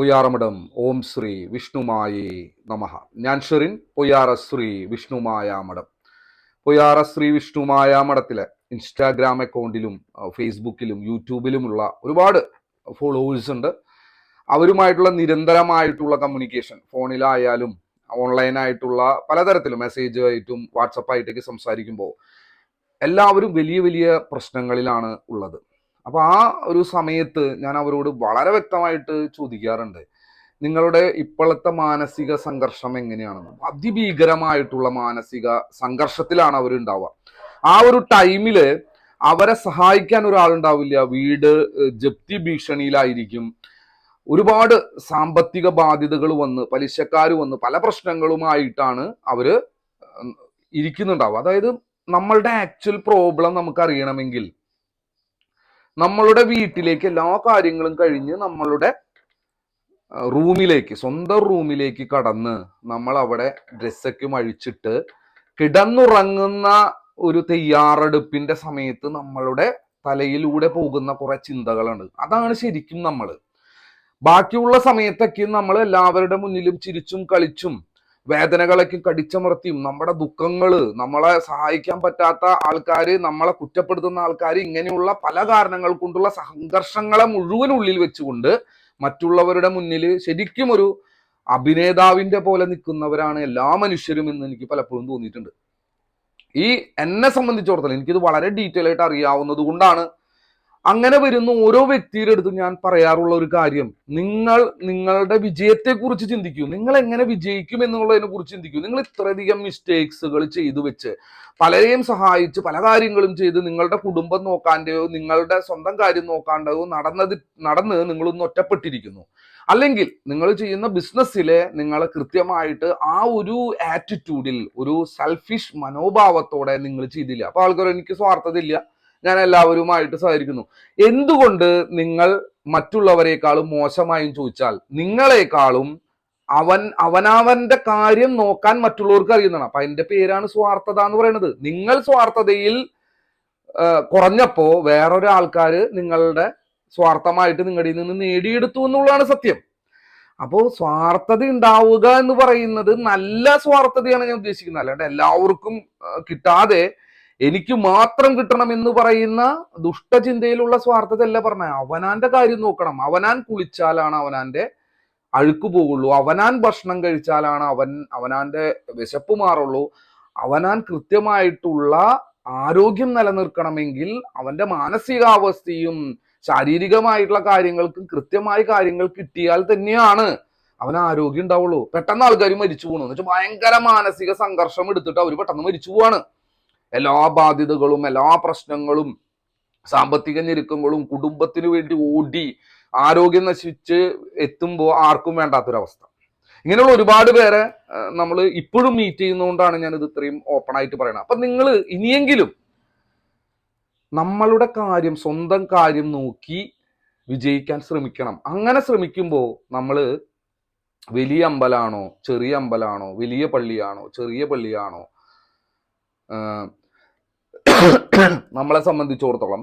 പൊയ്യാറമഠം. ഓം ശ്രീ വിഷ്ണുമായേ നമഹ ഞാൻ ഷെറിൻ പൊയ്യാറ ശ്രീ വിഷ്ണുമായ മഠം പൊയ്യാറ ശ്രീ വിഷ്ണുമായ മഠത്തിലെ ഇൻസ്റ്റാഗ്രാം അക്കൗണ്ടിലും ഫേസ്ബുക്കിലും യൂട്യൂബിലുമുള്ള ഒരുപാട് ഫോളോവേഴ്സ് ഉണ്ട്. അവരുമായിട്ടുള്ള നിരന്തരമായിട്ടുള്ള കമ്മ്യൂണിക്കേഷൻ ഫോണിലായാലും ഓൺലൈനായിട്ടുള്ള പലതരത്തിലും മെസ്സേജ് ആയിട്ടും വാട്സപ്പായിട്ടൊക്കെ സംസാരിക്കുമ്പോൾ എല്ലാവരും വലിയ വലിയ പ്രശ്നങ്ങളിലാണ് ഉള്ളത്. അപ്പൊ ആ ഒരു സമയത്ത് ഞാൻ അവരോട് വളരെ വ്യക്തമായിട്ട് ചോദിക്കാറുണ്ട്. നിങ്ങളുടെ ഇപ്പോഴത്തെ മാനസിക സംഘർഷം എങ്ങനെയാണെന്ന്. അതിഭീകരമായിട്ടുള്ള മാനസിക സംഘർഷത്തിലാണ് അവരുണ്ടാവുക. ആ ഒരു ടൈമിൽ അവരെ സഹായിക്കാൻ ഒരാളുണ്ടാവില്ല. വീട് ജപ്തി ഭീഷണിയിലായിരിക്കും. ഒരുപാട് സാമ്പത്തിക ബാധ്യതകൾ വന്ന് പലിശക്കാർ വന്ന് പല പ്രശ്നങ്ങളുമായിട്ടാണ് അവർ ഇരിക്കുന്നുണ്ടാവുക. അതായത് നമ്മളുടെ ആക്ച്വൽ പ്രോബ്ലം നമുക്ക് അറിയണമെങ്കിൽ നമ്മളുടെ വീട്ടിലേക്ക് എല്ലാ കാര്യങ്ങളും കഴിഞ്ഞ് നമ്മളുടെ റൂമിലേക്ക് സ്വന്തം റൂമിലേക്ക് കടന്ന് നമ്മൾ അവിടെ ഡ്രസ്സൊക്കെ അഴിച്ചിട്ട് കിടന്നുറങ്ങുന്ന ഒരു തയ്യാറെടുപ്പിന്റെ സമയത്ത് നമ്മളുടെ തലയിലൂടെ പോകുന്ന കുറെ ചിന്തകളുണ്ട് അതാണ് ശരിക്കും നമ്മൾ ബാക്കിയുള്ള സമയത്തൊക്കെ നമ്മൾ എല്ലാവരുടെ മുന്നിലും ചിരിച്ചും കളിച്ചും വേദനകളൊക്കെ കടിച്ചമർത്തിയും നമ്മുടെ ദുഃഖങ്ങൾ നമ്മളെ സഹായിക്കാൻ പറ്റാത്ത ആൾക്കാർ നമ്മളെ കുറ്റപ്പെടുത്തുന്ന ആൾക്കാർ ഇങ്ങനെയുള്ള പല കാരണങ്ങൾ കൊണ്ടുള്ള സംഘർഷങ്ങളെ മുഴുവൻ ഉള്ളിൽ വെച്ചുകൊണ്ട് മറ്റുള്ളവരുടെ മുന്നിൽ ശരിക്കും ഒരു അഭിനേതാവിന്റെ പോലെ നിൽക്കുന്നവരാണ് എല്ലാ മനുഷ്യരും എന്ന് എനിക്ക് പലപ്പോഴും തോന്നിയിട്ടുണ്ട്. ഈ എന്നെ സംബന്ധിച്ചിടത്തോളം എനിക്കിത് വളരെ ഡീറ്റെയിൽ ആയിട്ട് അറിയാവുന്നത് കൊണ്ടാണ് അങ്ങനെ വരുന്ന ഓരോ വ്യക്തിയുടെ അടുത്തും ഞാൻ പറയാറുള്ള ഒരു കാര്യം. നിങ്ങൾ നിങ്ങളുടെ വിജയത്തെ കുറിച്ച് ചിന്തിക്കൂ. നിങ്ങൾ എങ്ങനെ വിജയിക്കും എന്നുള്ളതിനെ കുറിച്ച് ചിന്തിക്കൂ. നിങ്ങൾ ഇത്രയധികം മിസ്റ്റേക്സുകൾ ചെയ്തു വെച്ച് പലരെയും സഹായിച്ച് പല കാര്യങ്ങളും ചെയ്ത് നിങ്ങളുടെ കുടുംബം നോക്കാണ്ടെയോ നിങ്ങളുടെ സ്വന്തം കാര്യം നോക്കാണ്ടയോ നടന്നത് നടന്ന് നിങ്ങളൊന്ന് ഒറ്റപ്പെട്ടിരിക്കുന്നു. അല്ലെങ്കിൽ നിങ്ങൾ ചെയ്യുന്ന ബിസിനസ്സിലെ നിങ്ങൾ കൃത്യമായിട്ട് ആ ഒരു ആറ്റിറ്റ്യൂഡിൽ ഒരു സെൽഫിഷ് മനോഭാവത്തോടെ നിങ്ങൾ ചെയ്തില്ല. അപ്പൊ ആൾക്കാർ എനിക്ക് സ്വാർത്ഥതയില്ല. ഞാൻ എല്ലാവരുമായിട്ട് സഹകരിക്കുന്നു. എന്തുകൊണ്ട് നിങ്ങൾ മറ്റുള്ളവരെക്കാളും മോശമായും ചോദിച്ചാൽ നിങ്ങളെക്കാളും അവൻ അവനവന്റെ കാര്യം നോക്കാൻ മറ്റുള്ളവർക്ക് അറിയുന്നതാണ്. അപ്പൊ അതിന്റെ പേരാണ് സ്വാർത്ഥത എന്ന് പറയുന്നത്. നിങ്ങൾ സ്വാർത്ഥതയിൽ കുറഞ്ഞപ്പോ വേറൊരാൾക്കാർ നിങ്ങളുടെ സ്വാർത്ഥമായിട്ട് നിങ്ങളുടെ നിന്ന് നേടിയെടുത്തു എന്നുള്ളതാണ് സത്യം. അപ്പോൾ സ്വാർത്ഥത ഉണ്ടാവുക എന്ന് പറയുന്നത് നല്ല സ്വാർത്ഥതയാണ് ഞാൻ ഉദ്ദേശിക്കുന്നത്. അല്ലാണ്ട് എല്ലാവർക്കും കിട്ടാതെ എനിക്ക് മാത്രം കിട്ടണം എന്ന് പറയുന്ന ദുഷ്ടചിന്തയിലുള്ള സ്വാർത്ഥതല്ല പറഞ്ഞ. അവനാന്റെ കാര്യം നോക്കണം. അവനാൻ കുളിച്ചാലാണ് അവനാന്റെ അഴുക്ക് പോകുള്ളൂ. അവനാൻ ഭക്ഷണം കഴിച്ചാലാണ് അവൻ അവനാന്റെ വിശപ്പ് മാറുള്ളൂ. അവനാൻ കൃത്യമായിട്ടുള്ള ആരോഗ്യം നിലനിർത്തണമെങ്കിൽ അവന്റെ മാനസികാവസ്ഥയും ശാരീരികമായിട്ടുള്ള കാര്യങ്ങൾക്കും കൃത്യമായ കാര്യങ്ങൾ കിട്ടിയാൽ തന്നെയാണ് അവൻ ആരോഗ്യം ഉണ്ടാവുള്ളൂ. പെട്ടെന്ന് ആൾക്കാർ മരിച്ചു പോകണു എന്ന് വെച്ചാൽ ഭയങ്കര മാനസിക സംഘർഷം എടുത്തിട്ട് അവർ പെട്ടെന്ന് മരിച്ചു പോവാണ്. എല്ലാ ബാധ്യതകളും എല്ലാ പ്രശ്നങ്ങളും സാമ്പത്തിക ഞെരുക്കങ്ങളും കുടുംബത്തിന് വേണ്ടി ഓടി ആരോഗ്യം നശിച്ച് എത്തുമ്പോൾ ആർക്കും വേണ്ടാത്തൊരവസ്ഥ. ഇങ്ങനെയുള്ള ഒരുപാട് പേരെ നമ്മൾ ഇപ്പോഴും മീറ്റ് ചെയ്യുന്നതുകൊണ്ടാണ് ഞാനിത് ഇത്രയും ഓപ്പൺ ആയിട്ട് പറയുന്നത് അപ്പം നിങ്ങൾ ഇനിയെങ്കിലും നമ്മളുടെ കാര്യം സ്വന്തം കാര്യം നോക്കി വിജയിക്കാൻ ശ്രമിക്കണം. അങ്ങനെ ശ്രമിക്കുമ്പോൾ നമ്മൾ വലിയ അമ്പലാണോ ചെറിയ അമ്പലാണോ വലിയ പള്ളിയാണോ ചെറിയ പള്ളിയാണോ നമ്മളെ സംബന്ധിച്ചിടത്തോളം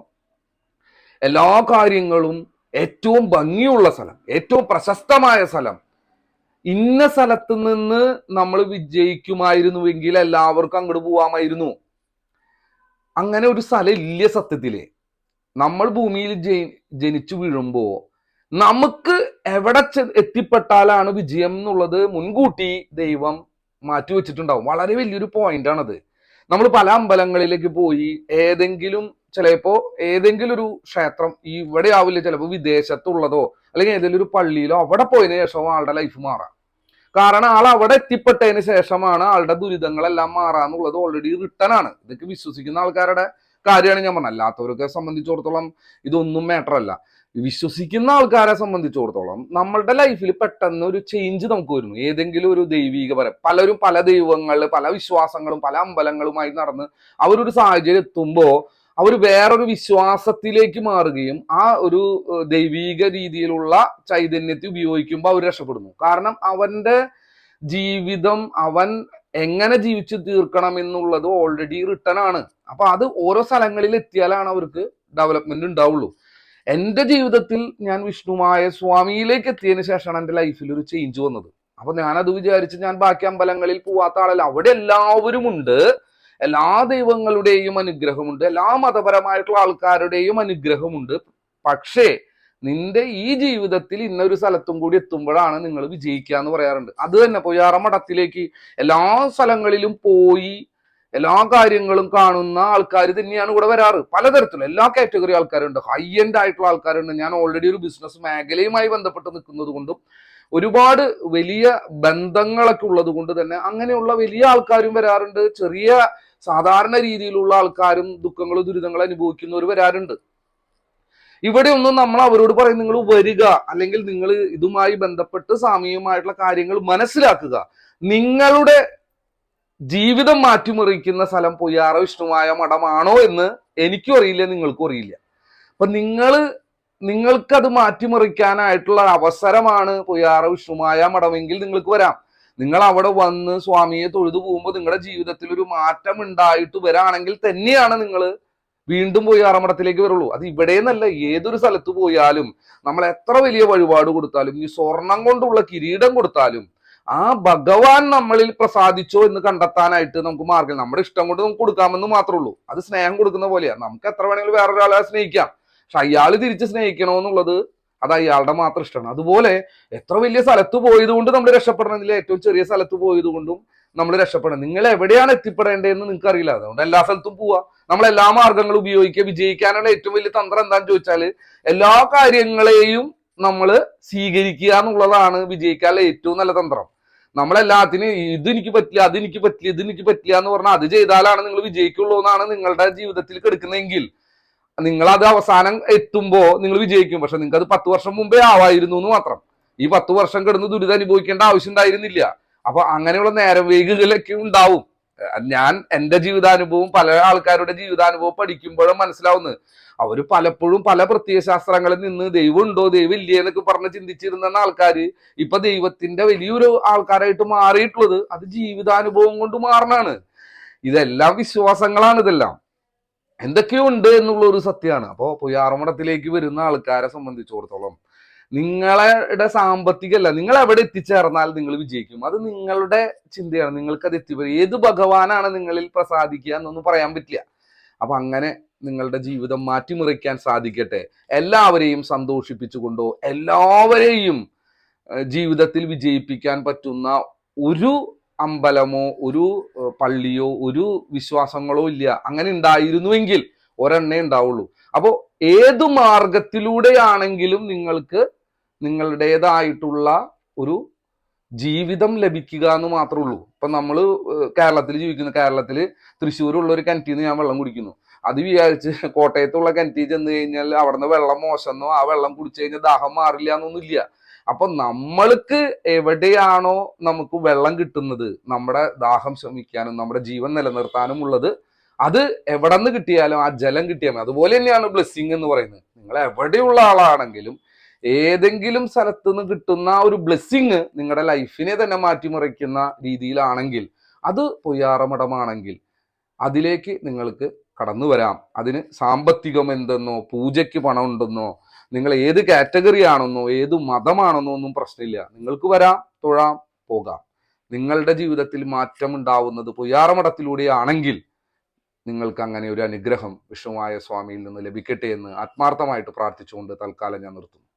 എല്ലാ കാര്യങ്ങളും ഏറ്റവും ഭംഗിയുള്ള സ്ഥലം ഏറ്റവും പ്രശസ്തമായ സ്ഥലം. ഇന്ന സ്ഥലത്ത് നിന്ന് നമ്മൾ വിജയിക്കുമായിരുന്നുവെങ്കിൽ എല്ലാവർക്കും അങ്ങോട്ട് പോവാമായിരുന്നു. അങ്ങനെ ഒരു സ്ഥലം ഇല്ല സത്യത്തിൽ. നമ്മൾ ഭൂമിയിൽ ജനിച്ചു വീഴുമ്പോ നമുക്ക് എവിടെ എത്തിപ്പെട്ടാലാണ് വിജയം എന്നുള്ളത് മുൻകൂട്ടി ദൈവം മാറ്റി വെച്ചിട്ടുണ്ടാവും വളരെ വലിയൊരു പോയിന്റ് ആണത്. നമ്മൾ പല അമ്പലങ്ങളിലേക്ക് പോയി ഏതെങ്കിലും ചിലപ്പോ ഏതെങ്കിലും ഒരു ക്ഷേത്രം ഇവിടെ ആവില്ല ചിലപ്പോൾ വിദേശത്തുള്ളതോ അല്ലെങ്കിൽ ഏതെങ്കിലും ഒരു പള്ളിയിലോ അവിടെ പോയതിനു ശേഷം ആളുടെ ലൈഫ് മാറാം. കാരണം ആൾ അവിടെ എത്തിപ്പെട്ടതിന് ശേഷമാണ് ആളുടെ ദുരിതങ്ങളെല്ലാം മാറാന്നുള്ളത് ഓൾറെഡി റിട്ടേൺ ആണ്. ഇതൊക്കെ വിശ്വസിക്കുന്ന ആൾക്കാരുടെ കാര്യമാണ് ഞാൻ പറഞ്ഞത്. അല്ലാത്തവരൊക്കെ സംബന്ധിച്ചിടത്തോളം ഇതൊന്നും മാറ്റർ അല്ല. വിശ്വസിക്കുന്ന ആൾക്കാരെ സംബന്ധിച്ചിടത്തോളം നമ്മളുടെ ലൈഫിൽ പെട്ടെന്ന് ഒരു ചേഞ്ച് നമുക്ക് വരുന്നു. ഏതെങ്കിലും ഒരു ദൈവീക പരം പലരും പല ദൈവങ്ങൾ പല വിശ്വാസങ്ങളും പല അമ്പലങ്ങളുമായി നടന്ന് അവരൊരു സാഹചര്യം എത്തുമ്പോൾ അവർ വേറൊരു വിശ്വാസത്തിലേക്ക് മാറുകയും ആ ഒരു ദൈവീക രീതിയിലുള്ള ചൈതന്യത്തെ ഉപയോഗിക്കുമ്പോൾ അവർ രക്ഷപ്പെടുന്നു. കാരണം അവന്റെ ജീവിതം അവൻ എങ്ങനെ ജീവിച്ചു തീർക്കണം എന്നുള്ളത് ഓൾറെഡി റിട്ടേൺ ആണ്. അപ്പൊ അത് ഓരോ സ്ഥലങ്ങളിൽ എത്തിയാലാണ് അവർക്ക് ഡെവലപ്മെന്റ് ഉണ്ടാവുള്ളൂ. എന്റെ ജീവിതത്തിൽ ഞാൻ വിഷ്ണുമായ സ്വാമിയിലേക്ക് എത്തിയതിനു ശേഷമാണ് എന്റെ ലൈഫിൽ ഒരു ചേഞ്ച് വന്നത്. അപ്പൊ ഞാനത് വിചാരിച്ച് ഞാൻ ബാക്കി അമ്പലങ്ങളിൽ പോവാത്ത ആളല്ല. അവിടെ എല്ലാവരും ഉണ്ട്. എല്ലാ ദൈവങ്ങളുടെയും അനുഗ്രഹമുണ്ട്. എല്ലാ മതപരമായിട്ടുള്ള ആൾക്കാരുടെയും അനുഗ്രഹമുണ്ട്. പക്ഷേ നിന്റെ ഈ ജീവിതത്തിൽ ഇന്നൊരു സ്ഥലത്തും കൂടി എത്തുമ്പോഴാണ് നിങ്ങൾ വിജയിക്കുക എന്ന് പറയാറുണ്ട്. അത് തന്നെ പൊയ്യാറ മഠത്തിലേക്ക് എല്ലാ സ്ഥലങ്ങളിലും പോയി എല്ലാ കാര്യങ്ങളും കാണുന്ന ആൾക്കാർ തന്നെയാണ് ഇവിടെ വരാറ്. പലതരത്തിലും എല്ലാ കാറ്റഗറി ആൾക്കാരുണ്ട്. ഹൈ എൻഡ് ആയിട്ടുള്ള ആൾക്കാരുണ്ട്. ഞാൻ ഓൾറെഡി ഒരു ബിസിനസ് മേഖലയുമായി ബന്ധപ്പെട്ട് നിൽക്കുന്നത് കൊണ്ടും ഒരുപാട് വലിയ ബന്ധങ്ങളൊക്കെ ഉള്ളത് കൊണ്ട് തന്നെ അങ്ങനെയുള്ള വലിയ ആൾക്കാരും വരാറുണ്ട്. ചെറിയ സാധാരണ രീതിയിലുള്ള ആൾക്കാരും ദുഃഖങ്ങളും ദുരിതങ്ങളും അനുഭവിക്കുന്നവർ വരാറുണ്ട്. ഇവിടെ ഒന്നും നമ്മൾ അവരോട് പറയും നിങ്ങൾ വരിക. അല്ലെങ്കിൽ നിങ്ങൾ ഇതുമായി ബന്ധപ്പെട്ട് സാമീയമായിട്ടുള്ള കാര്യങ്ങൾ മനസ്സിലാക്കുക. നിങ്ങളുടെ ജീവിതം മാറ്റിമറിക്കുന്ന സ്ഥലം പൊയ്യാറ വിഷ്ണുവായ മഠമാണോ എന്ന് എനിക്കും അറിയില്ല നിങ്ങൾക്കും അറിയില്ല. അപ്പൊ നിങ്ങൾ നിങ്ങൾക്കത് മാറ്റിമറിക്കാനായിട്ടുള്ള അവസരമാണ് പൊയ്യാറ വിഷ്ണുമായ മഠമെങ്കിൽ നിങ്ങൾക്ക് വരാം. നിങ്ങൾ അവിടെ വന്ന് സ്വാമിയെ തൊഴുതു പോകുമ്പോൾ നിങ്ങളുടെ ജീവിതത്തിൽ ഒരു മാറ്റം ഉണ്ടായിട്ട് വരാണെങ്കിൽ തന്നെയാണ് നിങ്ങൾ വീണ്ടും പോയി ആറമടത്തിലേക്ക് വരുള്ളൂ. അത് ഇവിടെ നിന്നല്ല ഏതൊരു സ്ഥലത്ത് പോയാലും നമ്മൾ എത്ര വലിയ വഴിപാട് കൊടുത്താലും ഈ സ്വർണം കൊണ്ടുള്ള കിരീടം കൊടുത്താലും ആ ഭഗവാൻ നമ്മളിൽ പ്രസാദിച്ചോ എന്ന് കണ്ടെത്താനായിട്ട് നമുക്ക് മാർഗം നമ്മുടെ ഇഷ്ടം കൊണ്ട് നമുക്ക് കൊടുക്കാമെന്ന് മാത്രമേ ഉള്ളൂ. അത് സ്നേഹം കൊടുക്കുന്ന പോലെയാണ് നമുക്ക് എത്ര വേണമെങ്കിലും വേറൊരാളെ സ്നേഹിക്കാം. പക്ഷെ അയാൾ തിരിച്ച് സ്നേഹിക്കണമെന്നുള്ളത് അത് അയാളുടെ മാത്രം ഇഷ്ടമാണ്. അതുപോലെ എത്ര വലിയ സ്ഥലത്ത് പോയത് കൊണ്ട് നമ്മൾ രക്ഷപ്പെടണമെന്നില്ല ഏറ്റവും ചെറിയ സ്ഥലത്ത് പോയത് കൊണ്ടും നമ്മൾ രക്ഷപ്പെടണം. നിങ്ങൾ എവിടെയാണ് എത്തിപ്പെടേണ്ടതെന്ന് നിങ്ങൾക്ക് അറിയില്ല. അതുകൊണ്ട് എല്ലാ സ്ഥലത്തും പോവാ. നമ്മൾ എല്ലാ മാർഗങ്ങളും ഉപയോഗിക്കുക. വിജയിക്കാനുള്ള ഏറ്റവും വലിയ തന്ത്രം എന്താണെന്ന് ചോദിച്ചാൽ എല്ലാ കാര്യങ്ങളെയും നമ്മൾ സ്വീകരിക്കുക എന്നുള്ളതാണ് വിജയിക്കാനുള്ള ഏറ്റവും നല്ല തന്ത്രം. നമ്മളെല്ലാത്തിനും ഇത് എനിക്ക് പറ്റില്ല അത് എനിക്ക് പറ്റില്ല ഇത് എനിക്ക് പറ്റില്ല എന്ന് പറഞ്ഞാൽ അത് ചെയ്താലാണ് നിങ്ങൾ വിജയിക്കുള്ളൂ എന്നാണ് നിങ്ങളുടെ ജീവിതത്തിൽ കെടുക്കുന്നതെങ്കിൽ നിങ്ങൾ അത് അവസാനം എത്തുമ്പോൾ നിങ്ങൾ വിജയിക്കും. പക്ഷെ നിങ്ങൾക്ക് അത് പത്ത് വർഷം മുമ്പേ ആവായിരുന്നു എന്ന് മാത്രം. ഈ പത്ത് വർഷം കിടന്ന് ദുരിതം അനുഭവിക്കേണ്ട ആവശ്യം ഉണ്ടായിരുന്നില്ല. അപ്പൊ അങ്ങനെയുള്ള നേരം വൈകുകളൊക്കെ ഉണ്ടാവും. ഞാൻ എന്റെ ജീവിതാനുഭവം പല ആൾക്കാരുടെ ജീവിതാനുഭവം പഠിക്കുമ്പോഴും മനസ്സിലാവുന്നത്. അവർ പലപ്പോഴും പല പ്രത്യയശാസ്ത്രങ്ങളിൽ നിന്ന് ദൈവം ഉണ്ടോ ദൈവം ഇല്ലേ എന്നൊക്കെ പറഞ്ഞ് ചിന്തിച്ചിരുന്ന ആൾക്കാര് ഇപ്പൊ ദൈവത്തിന്റെ വലിയൊരു ആൾക്കാരായിട്ട് മാറിയിട്ടുള്ളത് അത് ജീവിതാനുഭവം കൊണ്ട് മാറണാണ്. ഇതെല്ലാം വിശ്വാസങ്ങളാണ് ഇതെല്ലാം. എന്തൊക്കെയോ ഉണ്ട് എന്നുള്ള ഒരു സത്യമാണ്. അപ്പോൾ പുയാറമടത്തിലേക്ക് വരുന്ന ആൾക്കാരെ സംബന്ധിച്ചിടത്തോളം നിങ്ങളുടെ സാമ്പത്തികമല്ല നിങ്ങൾ എവിടെ എത്തിച്ചേർന്നാൽ നിങ്ങൾ വിജയിക്കും. അത് നിങ്ങളുടെ ചിന്തയാണ്. നിങ്ങൾക്ക് അത് എത്തിപ്പറ്റും ഏത് ഭഗവാനാണ് നിങ്ങളിൽ പ്രസാദിക്കുക എന്നൊന്നും പറയാൻ പറ്റില്ല. അപ്പൊ അങ്ങനെ നിങ്ങളുടെ ജീവിതം മാറ്റിമറിക്കാൻ സാധിക്കട്ടെ. എല്ലാവരെയും സന്തോഷിപ്പിച്ചുകൊണ്ടോ എല്ലാവരെയും ജീവിതത്തിൽ വിജയിപ്പിക്കാൻ പറ്റുന്ന ഒരു അമ്പലമോ ഒരു പള്ളിയോ ഒരു വിശ്വാസങ്ങളോ ഇല്ല. അങ്ങനെ ഉണ്ടായിരുന്നുവെങ്കിൽ ഒരെണ്ണേ ഉണ്ടാവുള്ളൂ. അപ്പോൾ ഏത് മാർഗത്തിലൂടെയാണെങ്കിലും നിങ്ങൾക്ക് നിങ്ങളുടേതായിട്ടുള്ള ഒരു ജീവിതം ലഭിക്കുക എന്ന് മാത്രമേ ഉള്ളൂ. ഇപ്പൊ നമ്മൾ കേരളത്തിൽ ജീവിക്കുന്നു. കേരളത്തിൽ തൃശ്ശൂരുള്ള ഒരു കിണറ്റിൽ നിന്ന് ഞാൻ വെള്ളം കുടിക്കുന്നു. അത് വിചാരിച്ച് കോട്ടയത്തുള്ള കിണറ്റിൽ ചെന്ന് കഴിഞ്ഞാൽ അവിടുന്ന് വെള്ളം മോശമെന്നോ ആ വെള്ളം കുടിച്ചു കഴിഞ്ഞാൽ ദാഹം മാറില്ല എന്നൊന്നും ഇല്ല. അപ്പൊ നമ്മൾക്ക് എവിടെയാണോ നമുക്ക് വെള്ളം കിട്ടുന്നത് നമ്മുടെ ദാഹം ശമിക്കാനും നമ്മുടെ ജീവൻ നിലനിർത്താനും ഉള്ളത് അത് എവിടെ നിന്ന് കിട്ടിയാലും ആ ജലം കിട്ടിയാൽ അതുപോലെ തന്നെയാണ് ബ്ലെസ്സിങ് എന്ന് പറയുന്നത്. നിങ്ങൾ എവിടെയുള്ള ആളാണെങ്കിലും ഏതെങ്കിലും സ്ഥലത്ത് നിന്ന് കിട്ടുന്ന ഒരു ബ്ലെസ്സിങ് നിങ്ങളുടെ ലൈഫിനെ തന്നെ മാറ്റിമറിക്കുന്ന രീതിയിലാണെങ്കിൽ അത് പൊയ്യാറമഠമാണെങ്കിൽ അതിലേക്ക് നിങ്ങൾക്ക് കടന്നു വരാം. അതിന് സാമ്പത്തികം എന്തെന്നോ പൂജയ്ക്ക് പണം ഉണ്ടെന്നോ നിങ്ങൾ ഏത് കാറ്റഗറി ആണെന്നോ ഏത് മതമാണെന്നോ ഒന്നും പ്രശ്നമില്ല. നിങ്ങൾക്ക് വരാം തൊഴാം പോകാം. നിങ്ങളുടെ ജീവിതത്തിൽ മാറ്റം ഉണ്ടാവുന്നത് പൊയ്യാറമഠത്തിലൂടെയാണെങ്കിൽ നിങ്ങൾക്ക് അങ്ങനെ ഒരു അനുഗ്രഹം വിഷ്ണുവായ സ്വാമിയിൽ നിന്ന് ലഭിക്കട്ടെ എന്ന് ആത്മാർത്ഥമായിട്ട് പ്രാർത്ഥിച്ചുകൊണ്ട് തൽക്കാലം ഞാൻ നിർത്തുന്നു.